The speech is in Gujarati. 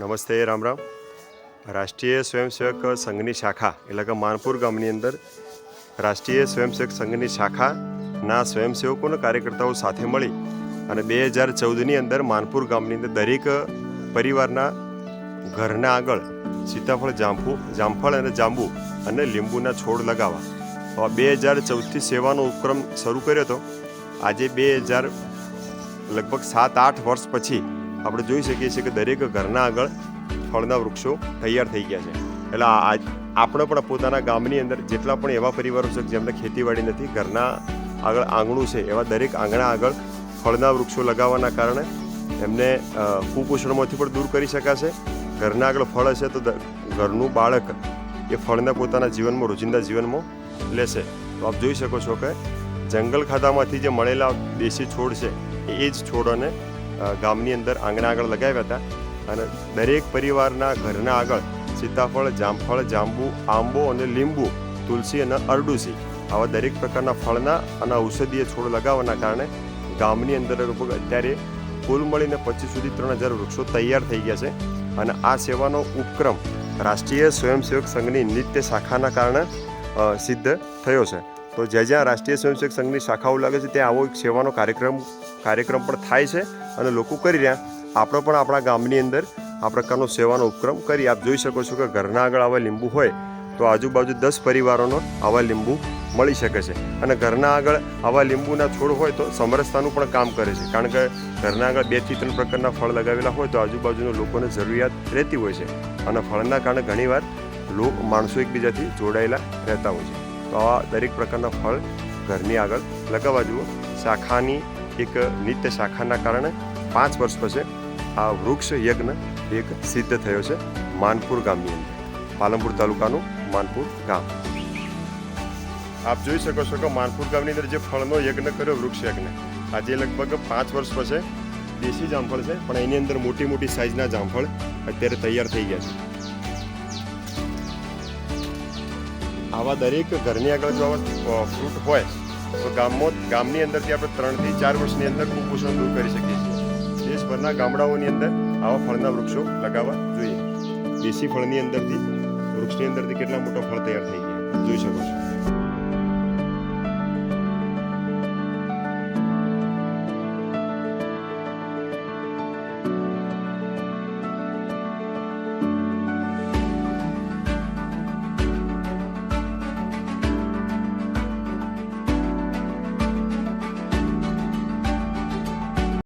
નમસ્તે, રામ રામ. રાષ્ટ્રીય સ્વયંસેવક સંઘની શાખા, એટલે કે માનપુર ગામની અંદર રાષ્ટ્રીય સ્વયંસેવક સંઘની શાખાના સ્વયંસેવકોના કાર્યકર્તાઓ સાથે મળી અને બે હજાર ચૌદની અંદર માનપુર ગામની અંદર દરેક પરિવારના ઘરના આગળ સીતાફળ જાંબુ જામફળ અને જાંબુ અને લીંબુના છોડ લગાવવા. બે હજાર ચૌદથી સેવાનો ઉપક્રમ શરૂ કર્યો હતો. આજે બે હજાર લગભગ સાત, આઠ વર્ષ પછી આપણે જોઈ શકીએ છીએ કે દરેક ઘરના આગળ ફળના વૃક્ષો તૈયાર થઈ ગયા છે. એટલે આજ આપણે પણ પોતાના ગામની અંદર જેટલા પણ એવા પરિવારો છે જેમને ખેતીવાડી નથી ઘરના આગળ આંગણું છે એવા દરેક આંગણા આગળ ફળના વૃક્ષો લગાવવાના કારણે એમને કુપોષણમાંથી પણ દૂર કરી શકાશે. ઘરના આગળ ફળ હશે તો ઘરનું બાળક એ ફળને પોતાના જીવનમાં રોજિંદા જીવનમાં લેશે. તો આપ જોઈ શકો છો કે જંગલ ખાતામાંથી જે મળેલા દેશી છોડ છે એ જ છોડોને અ, ગામની અંદર આંગણા આગળ લગાવ્યા હતા. અને દરેક પરિવારના ઘરના આગળ સીતાફળ, જામફળ, જાંબુ, આંબો અને લીંબુ, તુલસી અને અરડુસી આવા દરેક પ્રકારના ફળના અને ઔષધીય છોડ લગાવવાના કારણે ગામની અંદર લગભગ અત્યારે કુલ મળીને પચીસ સુધી ત્રણ હજાર વૃક્ષો તૈયાર થઈ ગયા છે. અને આ સેવાનો ઉપક્રમ રાષ્ટ્રીય સ્વયંસેવક સંઘની નિત્ય શાખાના કારણે સિદ્ધ થયો છે. તો જ્યાં જ્યાં રાષ્ટ્રીય સ્વયંસેવક સંઘની શાખાઓ લાગે છે, ત્યાં આવો એક સેવાનો કાર્યક્રમ કાર્યક્રમ પણ થાય છે અને લોકો કરી રહ્યા. આપણે પણ આપણા ગામની અંદર આ પ્રકારનો સેવાનો ઉપક્રમ કરી. આપ જોઈ શકો છો કે ઘરના આગળ આવા લીંબુ હોય, તો આજુબાજુ દસ પરિવારોનો આવા લીંબુ મળી શકે છે. અને ઘરના આગળ આવા લીંબુના છોડ હોય, તો સમરસતાનું પણ કામ કરે છે. કારણ કે ઘરના આગળ બેથી ત્રણ પ્રકારના ફળ લગાવેલા હોય, તો આજુબાજુના લોકોને જરૂરિયાત રહેતી હોય છે. અને ફળના કારણે ઘણીવાર લોક માણસો એકબીજાથી જોડાયેલા રહેતા હોય છે. તો આવા દરેક પ્રકારના ફળ ઘરની આગળ લગાવવા જુઓ. શાખાની એક નિત્ય શાખાના કારણે પાંચ વર્ષ પછી આ વૃક્ષ યજ્ઞ એક સિદ્ધ થયો છે માનપુર ગામની અંદર. પાલનપુર તાલુકાનું માનપુર ગામ. આપ જોઈ શકો છો કે માનપુર ગામની અંદર જે ફળનો યજ્ઞ કર્યો, વૃક્ષ યજ્ઞ. આજે લગભગ પાંચ વર્ષ પછી દેશી જામફળ છે, પણ એની અંદર મોટી મોટી સાઇઝના જામફળ અત્યારે તૈયાર થઈ ગયા છે. આવા દરેક ઘરની આગળ જો આવા ફ્રૂટ હોય, તો ગામમાં ગામની અંદરથી આપણે ત્રણથી ચાર વર્ષની અંદર કુપોષણ દૂર કરી શકીએ છીએ. દેશભરના ગામડાઓની અંદર આવા ફળના વૃક્ષો લગાવવા જોઈએ. દેશી ફળની અંદરથી વૃક્ષની અંદરથી કેટલા મોટા ફળ તૈયાર થઈ ગયા, જોઈ શકો છો.